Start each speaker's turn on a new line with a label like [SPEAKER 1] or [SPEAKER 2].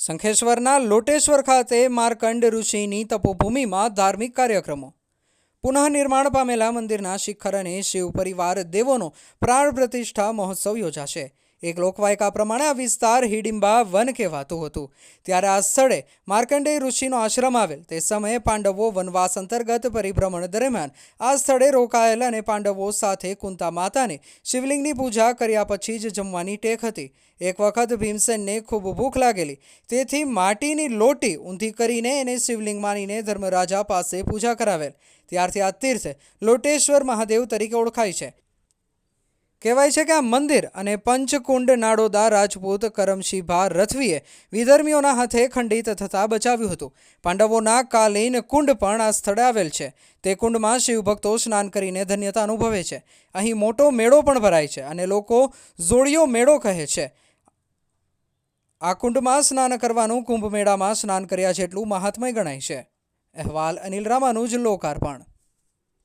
[SPEAKER 1] શંખેશ્વરના લોટેશ્વર ખાતે માર્કંડ ઋષિની તપોભૂમિમાં ધાર્મિક કાર્યક્રમો. પુનઃનિર્માણ પામેલા મંદિરના શિખર અને શિવ પરિવાર દેવોનો પ્રાણ પ્રતિષ્ઠા મહોત્સવ યોજાશે. એક લોકવાયકા પ્રમાણે આ વિસ્તાર હિડિંબા વન કહેવાતું હતું. ત્યારે આ સ્થળે માર્કંડેય ઋષિનો આશ્રમ આવેલ. તે સમયે પાંડવો વનવાસ અંતર્ગત પરિભ્રમણ દરમિયાન આ સ્થળે રોકાયેલ અને પાંડવો સાથે કુંતા માતાને શિવલિંગની પૂજા કર્યા પછી જ જમવાની ટેક હતી. એક વખત ભીમસેનને ખૂબ ભૂખ લાગેલી. તેથી માટીની લોટી ઊંધી કરીને એને શિવલિંગ માનીને ધર્મરાજા પાસે પૂજા કરાવેલ. ત્યારથી આ તીર્થ લોટેશ્વર મહાદેવ તરીકે ઓળખાય છે. કહેવાય છે કે આ મંદિર અને પંચકુંડ નાડોદા રાજપૂત કરમશીભા રથવીએ વિધર્મીઓના હાથે ખંડિત થતાં બચાવ્યું હતું. પાંડવોના કાલીન કુંડ પણ આ સ્થળે આવેલ છે. તે કુંડમાં શિવભક્તો સ્નાન કરીને ધન્યતા અનુભવે છે. અહીં મોટો મેળો પણ ભરાય છે અને લોકો જોડિયો મેળો કહે છે. આ કુંડમાં સ્નાન કરવાનું કુંભ મેળામાં સ્નાન કર્યા જેટલું મહાત્મય ગણાય છે. અહેવાલ અનિલ રામાનુજ લોકાર્પણ.